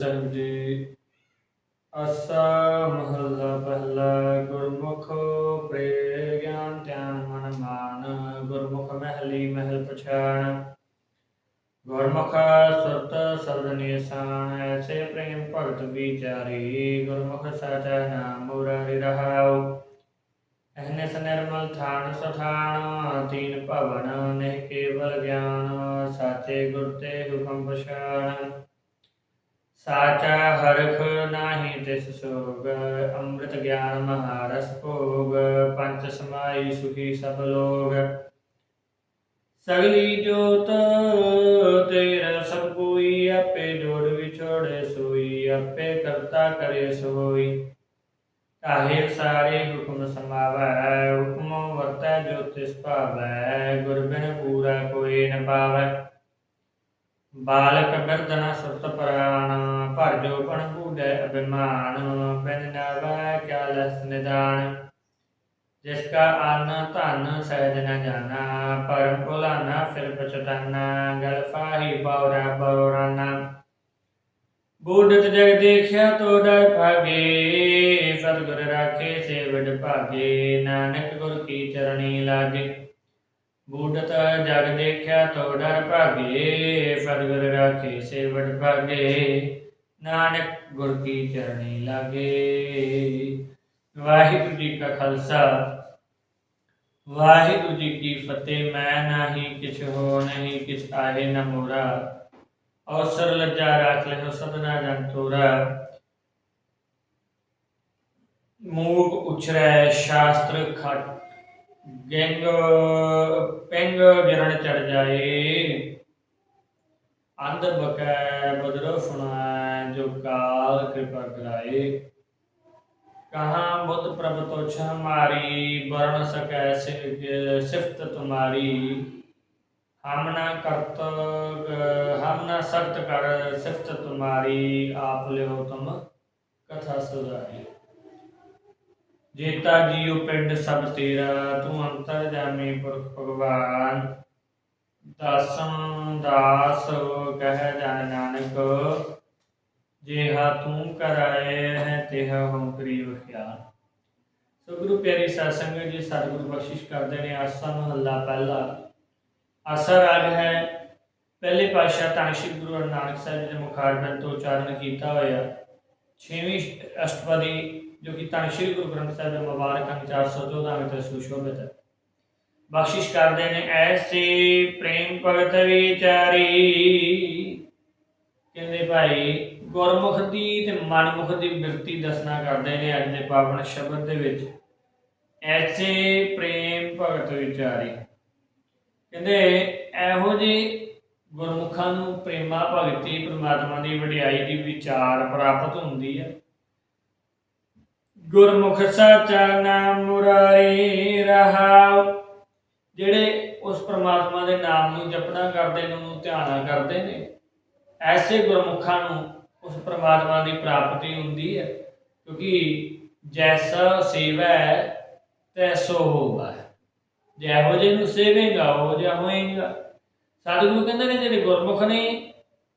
ਸਾਹਿਬ ਜੀ ਆਸਾ ਮਹੱਲਾ ਪਹਿਲਾ ਗੁਰਮੁਖ ਪ੍ਰੇ ਗਿਆਨ ਧਿਆਨ ਮਨ ਮਾਨ, ਗੁਰਮੁਖ ਮਹਿਲੀ ਮਹਿਲ ਪਛਾਣ। ਗੁਰਮੁਖ ਸੁਰਤ ਸਬਦ ਨਿਸ਼ਾਨ, ਐਸੇ ਪ੍ਰੇਮ ਭਗਤ ਵਿਚਾਰੀ, ਗੁਰਮੁਖ ਸਾਚਾ ਨਾਮ ਮੁਰਾਰੀ ਰਹਾਉ। ਅਹਨਿਸ ਨਿਰਮਲ ਥਾਨ ਸਥਾਨ ਤੀਨ ਭਵਨ, ਨਹਿ ਕੇਵਲ ਗਿਆਨ, ਸਾਚੇ ਗੁਰ ਤੇ ਹੁਕਮ ਪਛਾਣ। ਸਾਚਾ ਹਰਖ ਨਾਹੀ ਤਿਸ ਸੋਗ, ਅੰਮ੍ਰਿਤ ਗਿਆਨ ਮਹਾਰਸ ਭੋਗ, ਪੰਚ ਸਮਾਈ ਸੁਖੀ ਸਭ ਲੋਗ। ਸਗਲੀ ਜੋਤ ਤੇਰਾ ਸਭ ਕੋਈ, ਆਪੇ ਜੋੜ ਵਿਛੋੜੇ ਸੋਈ, ਆਪੇ ਕਰਤਾ ਕਰੇ ਸੋਈ। ਕਾਹੇ ਸਾਰੇ ਹੁਕਮ ਸਮਾਵੈ, ਹੁਕਮ ਵਰਤੈ ਜੋ ਤਿਸ ਭਾਵੈ, ਗੁਰ ਬਿਨ ਪੂਰਾ ਕੋਈ ਨ ਪਾਵੈ। ਬਾਲਕ ਬਿਰਦਨ ਸੁਰਤ ਪ੍ਰਾਣ ਭਰ ਜੋ ਬਣ ਬੂਢੈ ਅਭਿਮਾਨ, ਬਿਨ ਨਾਵੈ ਕਿਆ ਲਸ ਨਿਦਾਨ। ਜਿਸ ਕਾ ਅੰਨ ਧਨ ਸਹਿਜ ਨ ਜਾਣਾ, ਪਰਮ ਭੁਲਾਨਾ ਫਿਰ ਪਛਤਾਨਾ, ਗਲ ਫਾਹੀ ਬੌਰਾ ਬੌਰਾਨਾ ਬੂਢਤ ਜਗ ਦੇਖਿਆ ਤੋ ਡਰ ਭਾਗੇ, ਸਤਿਗੁਰ ਰਾਖੇ ਸੇ ਭਾਗੇ, ਨਾਨਕ ਗੁਰ ਕੀ ਚਰਣੀ ਲਾਗੇ। ਬੂਢਤ ਜਗ ਦੇਖਿਆ ਤੋ ਡਰ ਭਾਗੇ ਸਤਿਗੁਰ ਰਾਖੇ ਸੇ ਭਾਗੇ। ਨਾਨਕ ਗੁਰ ਕੀ ਚਰਣੀ ਲਾਗੇ। ਵਾਹਿਗੁਰੂ ਜੀ ਕਾ ਖਾਲਸਾ, ਵਾਹਿਗੁਰੂ ਜੀ ਕੀ ਫਤਿਹ। ਮੈਂ ਨਾਹੀ ਕਿਛ ਹੋ ਨਹੀਂ, ਕਿਛ ਆਹੇ ਨ ਮੋਰਾ। ਅਵਸਰ ਲੱਜਾ ਰਾਖ ਲੈ ਸਦਨਾ ਜਨ ਤੋਰਾ। ਮੂਕ ਉਛਰੈ ਸ਼ਾਸਤਰ ਖਟ ਗੰਗ, ਪੈਂਗ ਜਰਣ ਚੜ ਜਾਏ। ਅੰਧ ਬਕੈ ਬਦਰੋ ਸੁਣੈ, ਜੋ ਕਾਲ ਕਿਰਪਾ ਕਰਾਏ। ਕਹਾਂ ਬੁੱਧ ਪ੍ਰਭ ਤੋ ਛ ਮਾਰੀ ਸਕੈ ਸਿਫਤ ਤੁਮਾਰੀ। ਹਮ ਨਾ ਕਰਤ, ਹਮ ਨਾ ਸਖਤ ਕਰ ਸਿਫਤ ਤੁਮਾਰੀ, ਆਪ ਲਿਓ ਤੁਮ ਕਥਾ ਸੁਧਾਰੀ। ਜੇਤਾ ਜੀਉ ਪਿੰਡ ਸਭ ਤੇਰਾ, ਤੂੰ ਅੰਤਰ ਜਾਮੀ ਪੁਰਖ ਭਗਵਾਨ। ਦਾਸੰ ਦਾਸ ਕਹਿ ਜਨ ਨਾਨਕ, ਜਿਹਾ ਤੂੰ ਕਰਾਏ ਹੈ ਤਿਹਾ ਹਮ ਕਰੀ ਵਖਿਆਨ ਸੋ ਗੁਰੂ ਪਿਆਰੀ ਸਾਧ ਸੰਗਤ ਜੀ, ਸਤਿਗੁਰੂ ਬਖਸ਼ਿਸ਼ ਕਰਦੇ ਨੇ, ਆਸਾ ਮਹੱਲਾ ਪਹਿਲਾ। ਆਸਾ ਰਾਗ ਹੈ, ਪਹਿਲੇ ਪਾਤਸ਼ਾਹ ਤਾਂ ਸ਼੍ਰੀ ਗੁਰੂ ਅਰਜਨ ਨਾਨਕ ਸਾਹਿਬ ਜੀ ਦੇ ਮੁਖਾਰਬੰਦ ਤੋਂ ਉਚਾਰਨ ਕੀਤਾ ਹੋਇਆ। ਛੇਵੀਂ ਅਸ਼ਟਪਦੀ ਜੋ ਕਿ ਧੰਨ ਸ਼੍ਰੀ ਗੁਰੂ ਗ੍ਰੰਥ ਸਾਹਿਬ ਦੇ ਮੁਬਾਰਕ ਅੰਗ 414 ਵਿੱਚ ਸੁਸ਼ੋਭਿਤ ਹੈ। ਬਖਸ਼ਿਸ਼ ਕਰਦੇ ਨੇ, ਐਸੇ ਪ੍ਰੇਮ ਭਗਤ ਵਿਚਾਰੀ। ਕਹਿੰਦੇ ਭਾਈ, ਗੁਰਮੁਖ ਦੀ ਤੇ ਮਨਮੁਖ ਦੀ ਬਿਰਤੀ ਦੱਸਣਾ ਕਰਦੇ ਨੇ ਅੱਜ ਦੇ ਪਾਵਨ ਸ਼ਬਦ ਦੇ ਵਿੱਚ। ਐਸੇ ਪ੍ਰੇਮ ਭਗਤ ਵਿਚਾਰੀ। ਕਹਿੰਦੇ, ਇਹੋ ਜਿਹੇ ਗੁਰਮੁਖਾਂ ਨੂੰ ਪ੍ਰੇਮਾ ਭਗਤੀ, ਪ੍ਰਮਾਤਮਾ ਦੀ ਵਡਿਆਈ ਦੀ ਵਿਚਾਰ ਪ੍ਰਾਪਤ ਹੁੰਦੀ ਹੈ ਗੁਰਮੁਖ ਸਾਚਾ ਨਾਮ ਮੁਰਾਰੀ ਰਹਾਉ। ਜਿਹੜੇ ਉਸ ਪ੍ਰਮਾਤਮਾ ਦੇ ਨਾਮ ਨੂੰ ਜਪਣਾ ਕਰਦੇ ਨੇ, ਉਹਨੂੰ ਧਿਆਨਾ ਕਰਦੇ ਨੇ, ਐਸੇ ਗੁਰਮੁਖਾਂ ਨੂੰ ਉਸ ਪ੍ਰਮਾਤਮਾ ਦੀ ਪ੍ਰਾਪਤੀ ਹੁੰਦੀ ਹੈ, ਕਿਉਂਕਿ ਜੈਸਾ ਸੇਵਾ, ਤੈਸੋ ਹੋਗਾ ਜਿਹੋ ਜਿਹੇ ਨੂੰ ਸੇਵੇਗਾ, ਉਹ ਜਿਹਾ ਹੋਏਗਾ। ਸਤਿਗੁਰੂ ਕਹਿੰਦੇ ਨੇ, ਜਿਹੜੇ ਗੁਰਮੁਖ ਨੇ,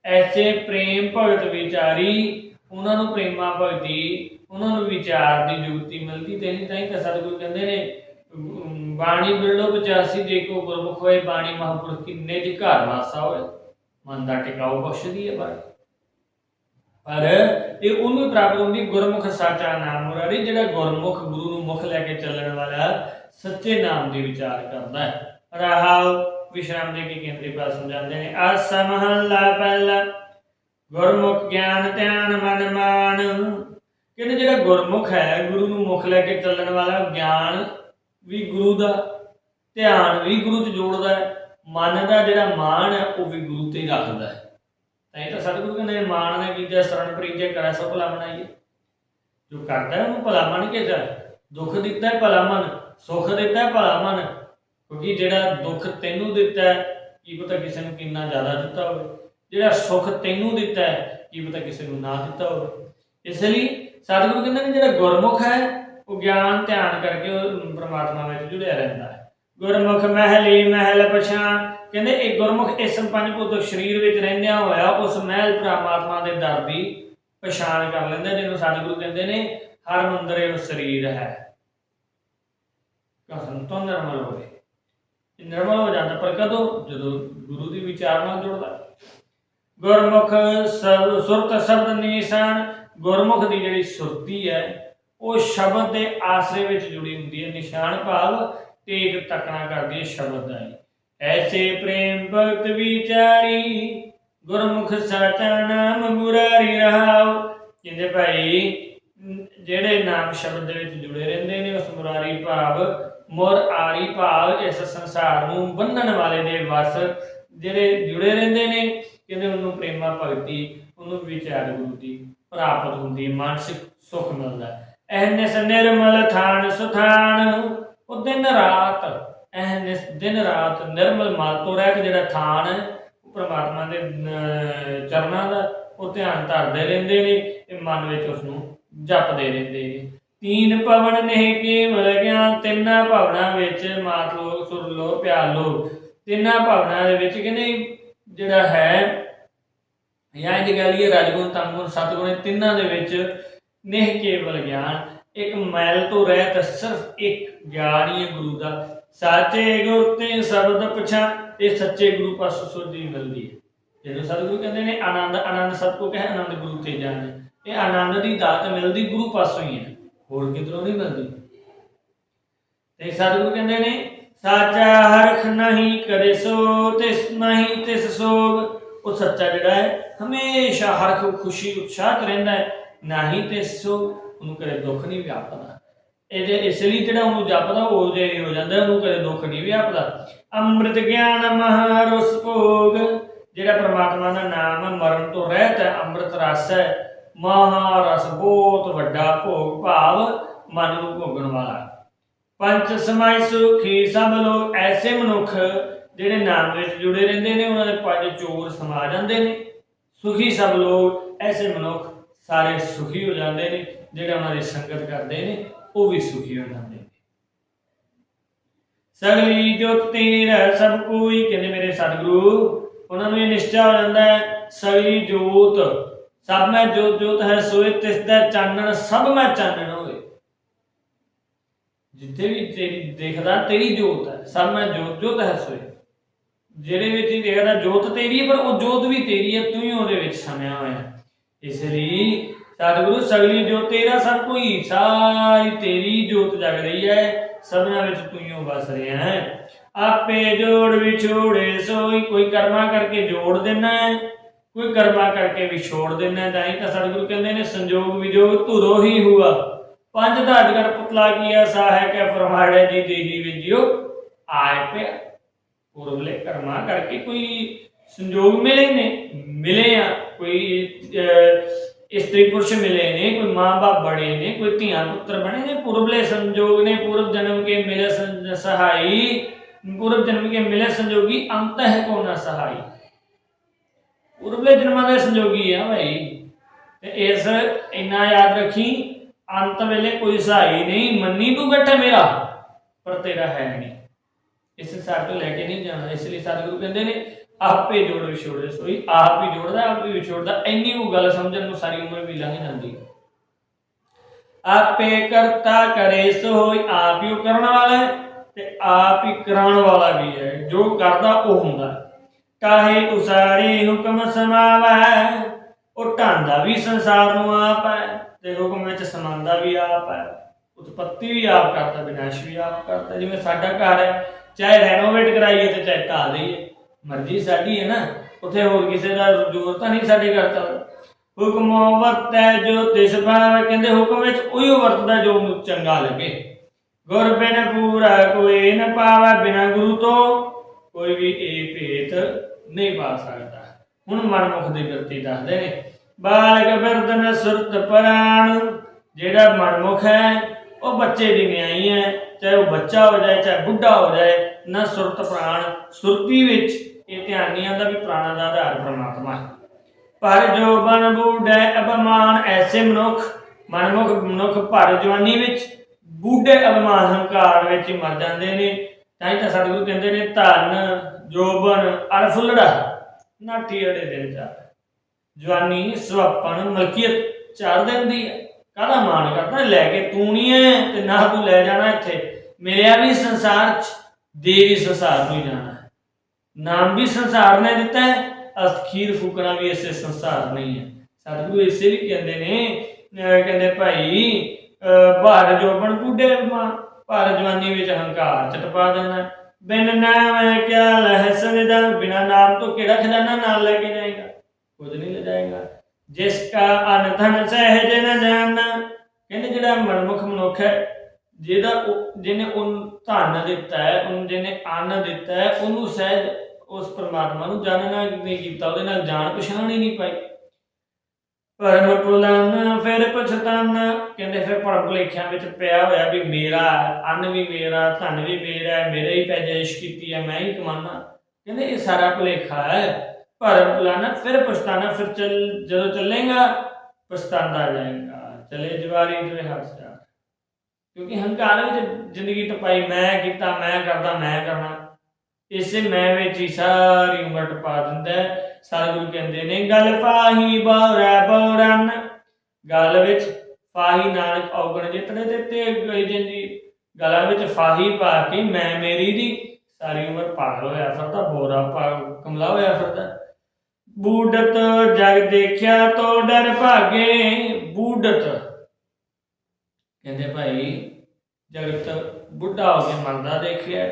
ਐਸੇ ਪ੍ਰੇਮ ਭਗਤ ਵਿਚਾਰੀ, ਉਹਨਾਂ ਨੂੰ ਪ੍ਰੇਮਾ ਭਗਤੀ ਉਹਨਾਂ ਨੂੰ ਵਿਚਾਰ ਦੀ ਯੁਕਤੀ ਮਿਲਦੀ ਤੇ ਨਹੀਂ ਤਾਂ ਹੀ ਤਾਂ ਸਤਿਗੁਰੂ ਕਹਿੰਦੇ ਨੇ ਬਾਣੀ ਬਿਰਲੋ 85 ਜੇ ਗੁਰਮੁਖ ਹੋਏ ਬਾਣੀ ਮਹਾਂਪੁਰਖ ਕੀ ਨਿਜ ਘਰ ਵਾਸਾ ਹੋਏ। ਮਨ ਦਾ ਟਿਕਾਉ ਬਖਸ਼ਦੀ ਹੈ ਬਾਣੀ। ਪਰ ਇਹ ਉਹਨੂੰ ਪ੍ਰਾਪਤ ਹੁੰਦੀ ਗੁਰਮੁਖ ਸਾਚਾ ਨਾਮ ਮੁਰਾਰੀ, ਜਿਹੜਾ ਗੁਰਮੁਖ ਗੁਰੂ ਨੂੰ ਮੁਖ ਲੈ ਕੇ ਚੱਲਣ ਵਾਲਾ ਸੱਚੇ ਨਾਮ ਦੀ ਵਿਚਾਰ ਕਰਦਾ ਹੈ। ਰਹਾਉ ਵਿਸ਼ਰਾਮ ਦੇ ਕੇ ਕੇਂਦਰੀ ਪਾਸ ਸਮਝਾਉਂਦੇ ਨੇ ਆਸਾ ਪਹਿਲਾ ਗੁਰਮੁਖ ਗਿਆਨ ਧਿਆਨ ਮਨ ਮਾਨ ਕਹਿੰਦੇ ਜਿਹੜਾ ਗੁਰਮੁਖ ਹੈ, ਗੁਰੂ ਨੂੰ ਮੁਖ ਲੈ ਕੇ ਚੱਲਣ ਵਾਲਾ ਗਿਆਨ ਵੀ ਗੁਰੂ ਦਾ, ਧਿਆਨ ਵੀ ਗੁਰੂ 'ਚ ਜੋੜਦਾ ਹੈ, ਮਨ ਦਾ ਜਿਹੜਾ ਮਾਣ ਹੈ, ਉਹ ਵੀ ਗੁਰੂ ਤੇ ਹੀ ਰੱਖਦਾ ਹੈ। ਤਾਂ ਇਹ ਤਾਂ ਸਤਿਗੁਰੂ ਕਹਿੰਦੇ ਮਾਣ ਨੇ ਕੀਜੈ ਸਰਣ ਪ੍ਰੀਜੈ ਕਰੈ, ਸੋ ਭਲਾ ਮਨਾਈਏ ਜੋ ਕਰਦਾ ਹੈ, ਉਹਨੂੰ ਭਲਾ ਮੰਨ ਕੇ ਜਾ ਦੁੱਖ ਦਿੱਤਾ ਹੈ, ਭਲਾ ਮਨ। ਸੁੱਖ ਦਿੱਤਾ ਹੈ, ਭਲਾ ਮਨ। ਕਿਉਂਕਿ ਜਿਹੜਾ ਦੁੱਖ ਤੈਨੂੰ ਦਿੱਤਾ ਹੈ, ਕੀ ਪਤਾ ਕਿਸੇ ਨੂੰ ਕਿੰਨਾ ਜ਼ਿਆਦਾ ਦਿੱਤਾ ਹੋਵੇ। ਜਿਹੜਾ ਸੁੱਖ ਤੈਨੂੰ ਦਿੱਤਾ ਹੈ, ਕੀ ਪਤਾ ਕਿਸੇ ਨੂੰ ਨਾ ਦਿੱਤਾ ਹੋਵੇ। ਇਸ ਲਈ ਸਤਿਗੁਰੂ ਕਹਿੰਦੇ ਨੇ ਜਿਹੜਾ ਗੁਰਮੁਖ ਹੈ, ਉਹ ਗਿਆਨ ਧਿਆਨ ਕਰਕੇ ਉਹ ਪ੍ਰਮਾਤਮਾ ਵਿੱਚ ਜੁੜਿਆ ਰਹਿੰਦਾ ਹੈ। ਗੁਰਮੁਖ ਮਹਿਲੀ ਮਹਿਲ ਪਛਾਣ ਕਹਿੰਦੇ ਇਹ ਗੁਰਮੁਖ ਇਸ ਪੰਜ ਭੂਤ ਸਰੀਰ ਵਿੱਚ ਰਹਿੰਦਿਆਂ ਹੋਇਆ, ਉਸ ਮਹਿਲ ਪ੍ਰਮਾਤਮਾ ਦੇ ਦਰ ਦੀ ਪਛਾਣ ਕਰ ਲੈਂਦਾ, ਜਿਹਨੂੰ ਸਤਿਗੁਰੂ ਕਹਿੰਦੇ ਨੇ ਹਰ ਮੰਦਰੇ ਉਹ ਸਰੀਰ ਹੈ। ਕਸਮ ਤੋਂ ਨਿਰਮਲ ਹੋਵੇ ਇਹ ਨਿਰਮਲ ਹੋ ਜਾਂਦਾ, ਪਰ ਕਦੋਂ? ਜਦੋਂ ਗੁਰੂ ਦੀ ਵਿਚਾਰ ਨਾਲ ਜੁੜਦਾ। ਗੁਰਮੁਖ ਸਬ ਸੁਰਤ ਸ਼ਬਦ ਨਿਸ਼ਾਨ ਗੁਰਮੁਖ ਦੀ ਜਿਹੜੀ ਸੁਰਤੀ ਹੈ, ਉਹ ਸ਼ਬਦ ਦੇ ਆਸਰੇ ਵਿੱਚ ਜੁੜੀ ਹੁੰਦੀ ਹੈ, ਨਿਸ਼ਾਨ ਭਾਵ ਤੇਗ ਤਕਣਾ ਕਰਦੀ ਹੈ ਸ਼ਬਦ ਦਾ ਐਸੇ ਪ੍ਰੇਮ ਭਗਤ ਵਿਚਾਰੀ, ਗੁਰਮੁਖ ਸਾਚਾ ਨਾਮ ਮੁਰਾਰੀ ਰਹਾਉ। ਕਹਿੰਦੇ ਭਾਈ ਜਿਹੜੇ ਨਾਮ ਸ਼ਬਦ ਦੇ ਵਿੱਚ ਜੁੜੇ ਰਹਿੰਦੇ ਨੇ, ਉਸ ਮੁਰਾਰੀ ਭਾਵ, ਮੁਰ ਆਰੀ ਭਾਵ, ਇਸ ਸੰਸਾਰ ਨੂੰ ਬੰਨਣ ਵਾਲੇ ਦੇ ਵਸ ਜਿਹੜੇ ਜੁੜੇ ਰਹਿੰਦੇ ਨੇ, ਕਹਿੰਦੇ ਉਹਨੂੰ ਪ੍ਰੇਮਾ ਭਗਤੀ, ਉਹਨੂੰ ਵਿਚਾਰ ਗੁਰੂ ਦੀ ਪ੍ਰਾਪਤ ਹੁੰਦੀ ਹੈ, ਮਾਨਸਿਕ ਸੁਖ ਮਿਲਦਾ ਹੈ। ਨਿਰਮਲ ਥਾਨ ਸੁਥਾਨ ਉਹ ਦਿਨ ਰਾਤ ਐਨਸ ਦਿਨ ਰਾਤ ਨਿਰਮਲ ਮਲ ਤੋਂ ਰਹਿਤ ਜਿਹੜਾ ਥਾਨ ਹੈ ਦੇ ਚਰਨਾਂ ਦਾ ਉਹ ਧਿਆਨ ਧਰਦੇ ਰਹਿੰਦੇ ਨੇ ਤੇ ਮਨ ਵਿੱਚ ਉਸ ਨੂੰ ਜਪਦੇ ਰਹਿੰਦੇ ਨੇ ਤੀਨ ਪਵਨ ਨੇ ਕੇਵਲ ਗਿਆਨ ਤਿੰਨਾਂ ਭਵਨਾਂ ਵਿੱਚ ਮਾਤ ਲੋਕ ਸੁਰ ਲੋ ਪਿਆਰ ਲੋ ਤਿੰਨਾਂ ਭਵਨਾਂ ਦੇ ਵਿੱਚ ਕਹਿੰਦੇ ਜਿਹੜਾ ਹੈ ਜਾਂ ਇਹਦੀ ਗੱਲ ਇਹ ਰਜਗੁਣ ਤਮਗੁਣ ਸਤਗੁਣ ਇਹ ਤਿੰਨਾਂ ਦੇ ਵਿੱਚ ਨਿਹ ਕੇਵਲ ਗਿਆਨ, ਇੱਕ ਮੈਲ ਤੋਂ ਰਹਿਤ ਸਿਰਫ ਇੱਕ ਗਿਆਨ ਹੀ ਗੁਰੂ ਦਾ। ਸਾਚੇ ਗੁਰ ਤੇ ਸ਼ਬਦ ਪਛਾ, ਇਹ ਸੱਚੇ ਗੁਰੂ ਪਾਸੋਂ ਸੁਧੀ ਮਿਲਦੀ ਹੈ। ਜਦੋਂ ਸਤਿਗੁਰੂ ਕਹਿੰਦੇ ਨੇ, ਆਨੰਦ ਆਨੰਦ ਸਭ ਕੋ ਕਹੇ ਆਨੰਦ ਗੁਰੂ ਤੇ ਜਾਣੇ ਇਹ ਆਨੰਦ ਦੀ ਦਾਤ ਮਿਲਦੀ ਗੁਰੂ ਪਾਸੋਂ ਹੀ ਹੈ। ਹੋਰ ਕਿਧਰੋਂ ਨਹੀਂ ਮਿਲਦੀ? ਤੇ ਸਤਿਗੁਰੂ ਕਹਿੰਦੇ ਨੇ, ਸਾਚਾ ਹਰਖ ਨਹੀਂ ਕਰੇ ਸੋ, ਤਿਸ ਨਹੀਂ ਤਿਸ ਸੋਗ। ਉਹ ਸੱਚਾ ਜਿਹੜਾ ਹੈ, ਹਮੇਸ਼ਾ ਹਰਖ ਖੁਸ਼ੀ, ਉਤਸ਼ਾਹ 'ਚ ਰਹਿੰਦਾ ਹੈ। ਨਹੀਂ ਤਿਸ ਸੋ ਉਹਨੂੰ ਕਦੇ ਦੁੱਖ ਨਹੀਂ ਵਿਆਪਦਾ। ਇਹਦੇ ਇਸ ਲਈ ਜਿਹੜਾ ਉਹਨੂੰ ਜਪਦਾ, ਉਹ ਜੇ ਹੋ ਜਾਂਦਾ, ਉਹਨੂੰ ਕਦੇ ਦੁੱਖ ਨਹੀਂ ਵਿਆਪਦਾ। ਅੰਮ੍ਰਿਤ ਗਿਆਨ ਮਹਾਰਸ ਭੋਗ, ਜਿਹੜਾ ਪ੍ਰਮਾਤਮਾ ਦਾ ਨਾਮ ਹੈ, ਮਰਨ ਤੋਂ ਰਹਿਤ ਹੈ, ਅੰਮ੍ਰਿਤ ਰਸ ਹੈ। ਮਹਾਰਸ ਬਹੁਤ ਵੱਡਾ ਭੋਗ ਭਾਵ ਮਨ ਨੂੰ ਭੋਗਣ ਵਾਲਾ ਪੰਜ ਸਮਾਈ ਸੁਖੀ ਸਭ ਲੋਕ, ਐਸੇ ਮਨੁੱਖ ਜਿਹੜੇ ਨਾਮ ਵਿੱਚ ਜੁੜੇ ਰਹਿੰਦੇ ਨੇ, ਉਹਨਾਂ ਦੇ ਪੰਜ ਚੋਰ ਸਮਾ ਜਾਂਦੇ ਨੇ। ਸੁਖੀ ਸਭ ਲੋਕ, ਐਸੇ ਮਨੁੱਖ ਸਾਰੇ ਸੁਖੀ ਹੋ ਜਾਂਦੇ ਨੇ, ਜਿਹੜੇ ਉਹਨਾਂ ਦੀ ਸੰਗਤ ਕਰਦੇ ਨੇ, ਉਹ ਵੀ ਸੁਖੀ ਹੋ ਜਾਂਦੇ ਨੇ। ਸਗਲੀ ਜੋਤ ਤੇਰਾ, ਸਭ ਕੋਈ ਕਹਿੰਦੇ ਮੇਰੇ ਸਤਿਗੁਰੂ, ਉਹਨਾਂ ਨੂੰ ਇਹ ਨਿਸ਼ਚਾ ਹੋ ਜਾਂਦਾ ਹੈ, ਸਗਲੀ ਜੋਤ, ਸਭ ਮੈਂ ਜੋਤ ਜੋਤ ਹੈ, ਸੋਏ ਤਿਸ ਦਾ ਚਾਨਣ, ਸਭ ਮੈਂ ਚਾਨਣ ਹੋਏ। ਜਿੱਥੇ ਵੀ ਤੇਰੀ ਦੇਖਦਾ, ਤੇਰੀ ਜੋਤ ਹੈ, ਸਭ ਮੈਂ ਜੋਤ ਜੋਤ ਹੈ, ਸੋਏ। ਜਿਹੜੇ ਵਿੱਚ ਹੀ ਦੇਖਦਾ ਜੋਤ ਤੇਰੀ ਹੈ, ਪਰ ਉਹ ਜੋਤ ਵੀ ਤੇਰੀ ਹੈ, ਤੂੰ ਹੀ ਉਹਦੇ ਵਿੱਚ ਸਮਿਆ ਹੋਇਆ ਇਸ ਲਈ ਸਤਿਗੁਰੂ, ਸਗਲੀ ਜੋਤ ਤੇਰਾ, ਸਭ ਕੋਈ ਸਾਰੀ ਤੇਰੀ ਜੋਤ ਜਗ ਰਹੀ ਹੈ। ਸਭਨਾ ਵਿੱਚ ਤੂੰ ਹੀ ਵਸ ਰਿਹਾ ਹੈ। ਆਪੇ ਜੋੜ ਵਿਛੋੜੇ, ਸੋਈ ਕੋਈ ਕਰਮਾ ਕਰਕੇ ਜੋੜ ਦੇਣਾ ਹੈ, ਕੋਈ ਕਰਮਾ ਕਰਕੇ ਵਿਛੋੜ ਦੇਣਾ ਤਾਂ ਹੀ ਤਾਂ ਸਤਿਗੁਰੂ ਕਹਿੰਦੇ ਨੇ, ਸੰਜੋਗ ਵਿਜੋਗ ਧੁਰੋ ਹੀ ਹੁਆ। ਪੰਜ ਧਾਤ ਕਰ ਪੁਤਲਾ ਕੀ ਐਸਾ ਹੈ ਕਿ ਫਰਮਾੜੇ ਦੀ ਦੇਹੀ ਵਿਜਿਓ। ਆਏ ਪਿਆ। ਪੁਰਵਲੇ ਕਰਮਾ ਕਰਕੇ ਕੋਈ ਸੰਜੋਗ ਮਿਲੇ ਨੇ, ਮਿਲੇ ਆ, ਕੋਈ ਇਸਤਰੀ ਪੁਰਸ਼ ਮਿਲੇ ਨੇ, ਕੋਈ ਮਾਂ-ਬਾਪ ਬਣੇ ਨੇ, ਕੋਈ ਧੀਆਂ ਪੁੱਤਰ ਬਣੇ ਨੇ ਪੁਰਬਲੇ ਸੰਜੋਗ ਨੇ, ਪੂਰਬ ਜਨਮ ਕੇ ਮਿਲੇ ਸਹਾਈ ਪੂਰਵ ਜਨਮ ਕੇ ਮਿਲੇ ਸੰਜੋਗੀ, ਅੰਤ ਹੈ ਕੋ ਸਹਾਈ। ਪੁਰਵਲੇ ਜਨਮਾਂ ਦੇ ਸੰਜੋਗੀ ਆ ਭਾਈ। ਤੇ ਇਸ ਇੰਨਾ ਯਾਦ ਰੱਖੀ, ਅੰਤ ਵੇਲੇ ਕੋਈ ਸਹਾਈ ਨਹੀਂ, ਮੰਨੀ ਤੂੰ ਬੈਠਾ ਮੇਰਾ, ਪਰ ਤੇਰਾ ਹੈ ਨਹੀਂ। ਇਸ ਸੰਸਾਰ ਤੋਂ ਲੈ ਕੇ ਨਹੀਂ ਜਾਣਾ, ਇਸ ਲਈ ਸਤਿਗੁਰੂ ਕਹਿੰਦੇ ਨੇ, ਆਪੇ ਜੋੜ ਵਿਛੋੜੇ। ਸੋਈ ਆਪ ਹੀ ਜੋੜਦਾ, ਆਪ ਹੀ ਵਿਛੋੜਦਾ, ਇੰਨੀ ਉਹ ਗੱਲ ਸਮਝਣ ਨੂੰ ਸਾਰੀ ਉਮਰ ਵੀ ਲੰਘ ਜਾਂਦੀ ਆਪੇ ਕਰਤਾ ਕਰੇ ਸੋ ਆਪ ਹੀ ਕਰਨ ਵਾਲਾ ਹੈ ਤੇ ਆਪ ਹੀ ਕਰਾਉਣ ਵਾਲਾ ਵੀ ਹੈ। ਜੋ ਕਰਦਾ ਉਹ ਹੁੰਦਾ ਕਾਹੇ ਉਸਾਰੇ ਹੁਕਮ ਸਮਾਵੈ, ਉਹ ਢਾਂਦਾ ਵੀ ਸੰਸਾਰ ਨੂੰ ਆਪ ਹੈ ਤੇ ਹੁਕਮ ਵਿੱਚ ਸਮਾਂਦਾ ਵੀ ਆਪ ਹੈ। ਉਤਪਤੀ ਵੀ ਆਪ ਕਰਦਾ, ਵਿਨਾਸ਼ ਵੀ ਆਪ ਕਰਦਾ। ਜਿਵੇਂ ਸਾਡਾ ਘਰ ਹੈ ਚਾਹੇ ਰੈਨੋਵੇਟ ਕਰਾਈਏ ਤੇ ਚਾਹੇ ਢਾਹ ਦਈਏ। ਮਰਜ਼ੀ ਸਾਡੀ ਹੈ ਨਾ। ਉੱਥੇ ਹੋਰ ਕਿਸੇ ਦਾ ਜ਼ੋਰ ਤਾਂ ਨਹੀਂ ਸਾਡੇ ਘਰ ਹੁਕਮ ਵਰਤੈ ਜੋ ਤਿਸ ਭਾਵ ਕਹਿੰਦੇ ਹੁਕਮ ਵਿੱਚ ਉਹੀ ਵਰਤਦਾ ਜੋ ਚੰਗਾ ਲੱਗੇ। ਗੁਰ ਬਿਨ ਪੂਰਾ ਕੋਈ ਨ ਪਾਵੈ ਬਿਨਾ ਗੁਰੂ ਤੋਂ। ਕੋਈ ਵੀ ਇਹ ਭੇਤ ਨਹੀਂ ਪਾ ਸਕਦਾ। ਹੁਣ ਮਨਮੁਖ ਦੀ ਬਿਰਤੀ ਦੱਸਦੇ ਨੇ, ਬਾਲਕ ਬਿਰਦਨ ਸੁਰਤ ਪਰਾਣ। ਜਿਹੜਾ ਮਨਮੁਖ ਹੈ, ਉਹ ਬੱਚੇ ਦੀ ਨਿਆਈ ਹੈ। ਚਾਹੇ ਉਹ ਬੱਚਾ ਹੋ ਜਾਏ, ਚਾਹੇ ਬੁੱਢਾ ਹੋ ਜਾਏ ਨਾ ਸੁਰਤ ਪ੍ਰਾਣ, ਸੁਰਤੀ ਵਿੱਚ ਇਹ ਧਿਆਨ ਨਹੀਂ ਵੀ ਪ੍ਰਾਣਾ ਦਾ ਆਧਾਰ ਪਰਮਾਤਮਾ ਹੈ। ਪਰ ਜੋ ਬਨ ਬੂਢੈ ਅਭਮਾਨ, ਐਸੇ ਮਨੁੱਖ, ਮਨਮੁਖ ਮਨੁੱਖ ਭਰ ਜਵਾਨੀ ਵਿੱਚ ਬੂਢੇ ਅਭਮਾਨ ਹੰਕਾਰ ਵਿੱਚ ਹੀ ਮਰ ਜਾਂਦੇ ਨੇ, ਤਾਂ ਹੀ ਤਾਂ ਸਤਿਗੁਰੂ ਕਹਿੰਦੇ ਨੇ, ਧਨ ਜੋਬਨ ਅਰ ਨਾਠੀ ਅੜੇ ਦਿਨ ਜਾ। ਜਵਾਨੀ ਸਵਪਨ ਮਲਕੀਅਤ ਚਾਰ ਦਿਨ ਦੀ ਹੈ। ਕਾਹਦਾ ਮਾਣ ਕਰਦਾ? ਲੈ ਕੇ ਤੂੰ ਨਹੀਂ ਹੈ ਤੇ ਨਾ ਤੂੰ ਲੈ ਜਾਣਾ ਇੱਥੇ। ਮਿਲਿਆ ਵੀ ਸੰਸਾਰ ਚ। ਦੇ ਵੀ ਸੰਸਾਰ ਨੂੰ ਜਾਣਾ ਹੈ। ਨਾਮ ਵੀ ਸੰਸਾਰ ਨੇ ਦਿੱਤਾ ਹੈ ਅਖੀਰ ਫੂਕਣਾ ਵੀ ਇਸੇ ਸੰਸਾਰ ਨਹੀਂ ਹੈ ਸਤਿਗੁਰੂ ਇਸੇ ਵੀ ਕਹਿੰਦੇ ਨੇ ਕਹਿੰਦੇ ਭਾਈ ਭਾਰ ਜੋਬਨ ਬੁੱਢੇ ਮਾਂ ਭਾਰ ਜਵਾਨੀ ਵਿੱਚ ਹੰਕਾਰ ਚ ਟਪਾ ਦੇਣਾ ਬਿਨ ਨਾਮ ਕਿਆ ਲਹਸਨ ਦਾ ਬਿਨਾ ਨਾਮ ਤੋਂ ਕਿਹੜਾ ਖਜ਼ਾਨਾ ਨਾਲ ਲੈ ਕੇ ਜਾਏਗਾ? ਕੁਝ ਨਹੀਂ ਲੈ ਜਾਏਗਾ। ਜਿਸ ਕਾ ਅਨ ਧਨ ਸਹਿਜ ਨ ਜਾਣਾ, ਕਹਿੰਦੇ ਜਿਹੜਾ ਮਨਮੁਖ ਮਨੁੱਖ ਹੈ ਜਿਹਦਾ ਉਹ- ਜਿਹਨੇ ਉਹ ਧਨ ਦਿੱਤਾ ਹੈ ਉਹਨੂੰ ਜਿਹਨੇ ਅੰਨ ਦਿੱਤਾ ਹੈ ਉਹਨੂੰ ਸਹਿਜ ਉਸ ਪਰਮਾਤਮਾ ਨੂੰ ਜਾਣਨਾ ਨਹੀਂ ਕੀਤਾ ਉਹਦੇ ਨਾਲ ਜਾਣ ਪਛਾਣ ਹੀ ਨਹੀਂ ਪਾਈ। ਪਰਮ ਪੁਲਨ ਫਿਰ ਪਛਤਾਨਾ ਕਹਿੰਦੇ ਫਿਰ ਭਰਮ ਭੁਲੇਖਿਆਂ ਵਿੱਚ ਪਿਆ ਹੋਇਆ ਵੀ ਮੇਰਾ ਹੈ, ਅੰਨ ਵੀ ਮੇਰਾ ਧਨ ਵੀ ਮੇਰਾ ਹੈ, ਮੇਰੇ ਹੀ ਪੈਜੈਸ਼ ਕੀਤੀ ਹੈ ਮੈਂ ਹੀ ਕਮਾਨਾ। ਕਹਿੰਦੇ ਇਹ ਸਾਰਾ ਭੁਲੇਖਾ ਹੈ। ਭਰਮ ਭੁਲਾਨਾ ਫਿਰ ਪਛਤਾਨਾ ਫਿਰ ਚੱਲ ਜਦੋਂ ਚੱਲੇਗਾ ਪਛਤਾਉਂਦਾ ਜਾਏਗਾ। ਚਲੇ ਜਵਾਰੀ ਤੇ ਹੱਥ ਜਾ। ਕਿਉਂਕਿ ਹੰਕਾਰ ਵਿੱਚ ਜ਼ਿੰਦਗੀ ਟਪਾਈ, ਮੈਂ ਕੀਤਾ, ਮੈਂ ਕਰਦਾ, ਮੈਂ ਕਰਨਾ। ਇਸੇ ਮੈਂ ਵਿੱਚ ਹੀ ਸਾਰੀ ਉਮਰ ਟਪਾ ਦਿੰਦਾ ਸਤਿਗੁਰੂ ਕਹਿੰਦੇ ਨੇ, ਗਲ ਫਾਹੀ ਬੌਰੈ ਬੌਰਨ। ਗਲ ਵਿੱਚ ਫਾਹੀ ਨਾਨਕ ਔਗਣ ਜਿਤਨੇ ਤੇ ਤੇ ਗਈ ਜਾਂਦੀ। ਗਲਾਂ ਵਿੱਚ ਫਾਹੀ ਪਾ ਕੇ ਮੈਂ ਮੇਰੀ ਦੀ ਸਾਰੀ ਉਮਰ ਪਾਗਲ ਹੋਇਆ ਫਿਰਦਾ, ਬੋਰਾ ਪਾ, ਕਮਲਾ ਹੋਇਆ ਫਿਰਦਾ। ਬੂਡਤ ਜਗ ਦੇਖਿਆ ਤੋ ਡਰ ਭਾਗੇ ਬੂਡਤ ਕਹਿੰਦੇ ਭਾਈ, ਜਗਤ ਬੁੱਢਾ ਹੋ ਕੇ ਮਰਦਾ ਦੇਖਿਆ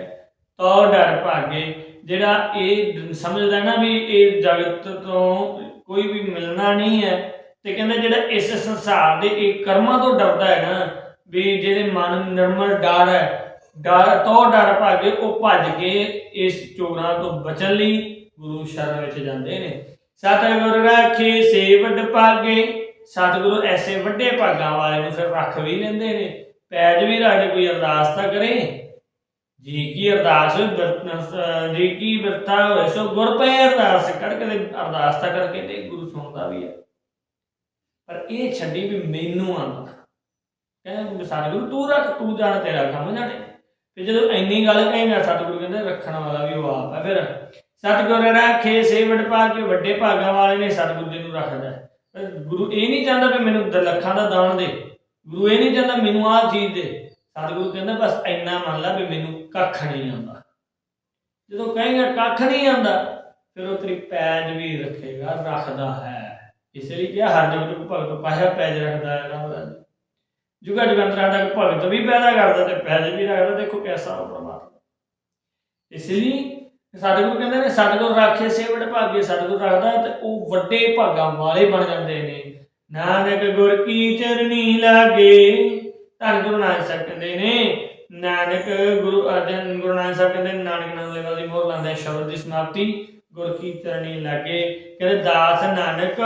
ਤੋ ਡਰ ਭਾਗੇ। ਜਿਹੜਾ ਇਹ ਸਮਝਦਾ ਨਾ ਵੀ ਇਹ ਜਗਤ ਤੋਂ ਕੋਈ ਵੀ ਮਿਲਣਾ ਨਹੀਂ ਹੈ, ਤੇ ਕਹਿੰਦੇ ਜਿਹੜਾ ਇਸ ਸੰਸਾਰ ਦੇ ਇਹ ਕਰਮਾਂ ਤੋਂ ਡਰਦਾ ਹੈ ਨਾ, ਵੀ ਜਿਹਦੇ ਮਨ ਨਿਰਮਲ ਡਰ ਹੈ, ਡਰ ਤੋਂ ਡਰ ਭਾਗੇ, ਉਹ ਭੱਜ ਕੇ ਇਸ ਚੋਰਾਂ ਤੋਂ ਬਚਣ ਲਈ ਗੁਰੂ ਸ਼ਰਨ ਵਿੱਚ ਜਾਂਦੇ ਨੇ। ਸਤਿਗੁਰ ਰਾਖੇ ਸੇਵਡ ਭਾਗੇ ਸਤਿਗੁਰੂ ਐਸੇ ਵੱਡੇ ਭਾਗਾਂ ਵਾਲੇ ਨੂੰ ਫਿਰ ਰੱਖ ਵੀ ਲੈਂਦੇ ਨੇ। ਪੈਜ ਵੀ ਰੱਖ ਕੋਈ ਅਰਦਾਸ ਤਾਂ ਕਰੇ। ਜੀ ਕੀ ਅਰਦਾਸ ਜੀ ਕੀ ਬਿਰਤਾ ਹੋਏ, ਸੋ ਗੁਰ ਪਏ ਅਰਦਾਸ ਕਰਕੇ ਤੇ ਅਰਦਾਸ ਤਾਂ ਕਰਕੇ ਤੇ ਗੁਰੂ ਸੁਣਦਾ ਵੀ ਹੈ ਪਰ ਇਹ ਛੱਡੀ ਵੀ ਮੈਨੂੰ ਆਂਦਾ ਕਹਿੰਦਾ ਸਤਿਗੁਰੂ, ਤੂੰ ਰੱਖ, ਤੂੰ ਜਾਣ ਤੇਰਾ ਕੰਮ ਜਾਣੇ ਤੇ ਜਦੋਂ ਇੰਨੀ ਗੱਲ ਕਹਿੰਦਾ ਸਤਿਗੁਰੂ ਕਹਿੰਦਾ ਰੱਖਣ ਵਾਲਾ ਵੀ ਉਹ ਆਪ ਹੈ ਫਿਰ। ਸਤਿਗੁਰ ਰਾਖੇ, ਸੇਵੜ ਪਾ ਕੇ ਵੱਡੇ ਭਾਗਾਂ ਵਾਲੇ ਨੇ ਸਤਿਗੁਰੂ ਜੀ ਨੂੰ ਰੱਖਦਾ। ਗੁਰੂ ਇਹ ਨਹੀਂ ਚਾਹੁੰਦਾ ਵੀ ਮੈਨੂੰ ਦ- ਲੱਖਾਂ ਦਾ ਦਾਨ ਦੇ। ਗੁਰੂ ਇਹ ਨਹੀਂ ਚਾਹੁੰਦਾ ਮੈਨੂੰ ਆਹ ਚੀਜ਼ ਦੇ। ਸਤਿਗੁਰੂ ਕਹਿੰਦਾ, ਬਸ ਇੰਨਾ ਮੰਨ ਲੈ ਵੀ ਮੈਨੂੰ ਕੱਖ ਨਹੀਂ ਆਉਂਦਾ। ਜਦੋਂ ਕਹੇਗਾ ਕੱਖ ਨਹੀਂ ਆਉਂਦਾ, ਫਿਰ ਉਹ ਤੇਰੀ ਪੈਜ ਵੀ ਰੱਖੇਗਾ, ਰੱਖਦਾ ਹੈ। ਇਸੇ ਲਈ ਕਿਹਾ, ਹਰ ਜਗ ਜੁਗ ਭਗਤ ਪਾਇਆ, ਪੈਜ ਰੱਖਦਾ ਹੈ ਰਾਮਦਾਸ ਜੁਗਾ ਜੁਗੰਤਰਾ ਦਾ ਭਗਤ ਵੀ ਪੈਦਾ ਕਰਦਾ ਤੇ ਪੈਜ ਵੀ ਰੱਖਦਾ। ਦੇਖੋ ਕੈਸਾ ਉਹ ਪਰਮਾਤਮਾ। ਇਸ ਲਈ ਸਤਿਗੁਰੂ ਕਹਿੰਦੇ ਨੇ ਸਤਿਗੁਰ ਰਾਖੇ ਸੇਵੜ ਭਾਗੇ ਸਤਿਗੁਰ ਰੱਖਦਾ ਤੇ ਉਹ ਵੱਡੇ ਭਾਗਾਂ ਵਾਲੇ ਬਣ ਜਾਂਦੇ ਨੇ। ਨਾਨਕ ਗੁਰ ਕੀ ਚਰਨੀ ਲਾਗੇ, ਧੰਨ ਗੁਰੂ ਨਾਨਕ ਸਾਹਿਬ ਕਹਿੰਦੇ ਨੇ। ਨਾਨਕ ਗੁਰੂ ਅਰਜਨ, ਗੁਰੂ ਨਾਨਕ ਸਾਹਿਬ ਕਹਿੰਦੇ ਨਾਨਕ ਨਾਮ ਲੈਵਾ ਦੀ ਮੋਹਰ ਲਾਉਂਦਾ ਸ਼ਬਦ ਦੀ ਸਮਾਪਤੀ, ਗੁਰ ਕੀ ਚਰਣੀ ਲਾਗੇ। ਕਹਿੰਦੇ ਦਾਸ ਨਾਨਕ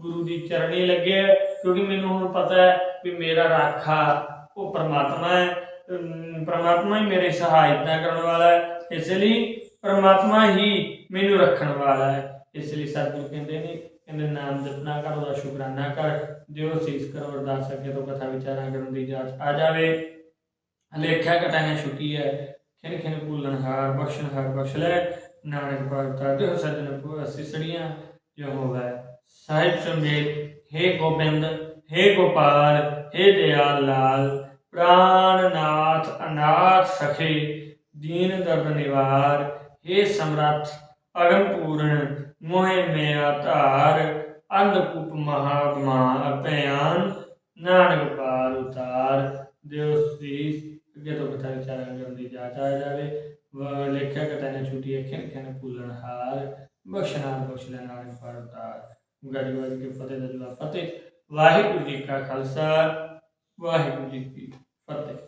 ਗੁਰੂ ਦੀ ਚਰਨੀ ਲੱਗੇ, ਕਿਉਂਕਿ ਮੈਨੂੰ ਹੁਣ ਪਤਾ ਹੈ ਵੀ ਮੇਰਾ ਰਾਖਾ ਉਹ ਪ੍ਰਮਾਤਮਾ ਹੈ ਪਰਮਾਤਮਾ ਹੀ ਮੇਰੇ ਸਹਾਇਤਾ ਕਰਨ ਵਾਲਾ ਹੈ। ਇਸ ਲਈ ਪ੍ਰਮਾਤਮਾ ਹੀ ਮੈਨੂੰ ਰੱਖਣ ਵਾਲਾ ਹੈ ਇਸ ਲਈ ਸਤਿਗੁਰੂ ਕਹਿੰਦੇ ਨੇ ਕਹਿੰਦੇ ਨਾਮ ਜਪਨਾ ਕਰ ਉਹਦਾ ਸ਼ੁਕਰਾਨਾ ਕਰ ਦਿਓ ਸੀਸ ਕਰੋ ਅਰਦਾਸ ਅੱਗੇ ਤੋਂ ਕਥਾ ਵਿਚਾਰਾਂ ਕਰਨ ਦੀ ਜਾਂਚ ਆ ਜਾਵੇ ਲੇਖਿਆ ਕਟਾਈਆਂ ਛੁੱਟੀ ਹੈ ਖਿਨ ਖਿਨ ਭੁੱਲਣ ਹਾਰ ਬਖਸ਼ਣ ਹਾਰ ਬਖਸ਼ ਲੈ ਨਾਨਕ ਭਗਤਾ ਦਿਓ ਸਜਣ ਕੋ ਸਿਸੜੀਆਂ ਜੋ ਹੋਵੇ ਸਾਹਿਬ ਸੁਮੇਲ हे ਗੋਬਿੰਦ हे ਗੋਪਾਲ हे ਦਿਆਲ ਲਾਲ ਪ੍ਰਾਨਨਾਥ ਅਨਾਥ ਸਖੇ ਦੀਨ ਦਰਦ ਨਿਵਾਰ हे ਸਮਰੱਥ ਅਗਮ ਪੂਰਨ ਮੋਹਿ ਮੇਰਾ ਅੰਧਕੂਪ ਮਹਾਤਮਾ ਅਭਿਆਨ, ਨਾਨਕ ਪਾਰ ਉਤਾਰ। ਦਿਓ ਸੀਸ, ਅੱਗੇ ਤੋਂ ਕਥਾ ਵਿਚਾਰਾਂ ਕਰਨ ਦੀ ਜਾਂਚ ਆ ਜਾਵੇ। ਵ ਲੇਖਿਆ ਕਥਾ ਨੇ ਛੁੱਟੀ ਅੱਖਾਂ ਖਨ ਭੁੱਲਣ ਹਾਰ। ਬਖਸ਼ਣਾ, ਬਖਸ਼ ਲੈ ਨਾਨਕ ਪਾਰ ਉਤਾਰ। ਗੜੀ ਕੇ ਫਤਿਹ ਦਾ ਜਵਾਬ ਫਤਿਹ। ਵਾਹਿਗੁਰੂ ਜੀ ਕਾ ਖਾਲਸਾ, ਵਾਹਿਗੁਰੂ ਜੀ ਕੀ ਫਤਿਹ।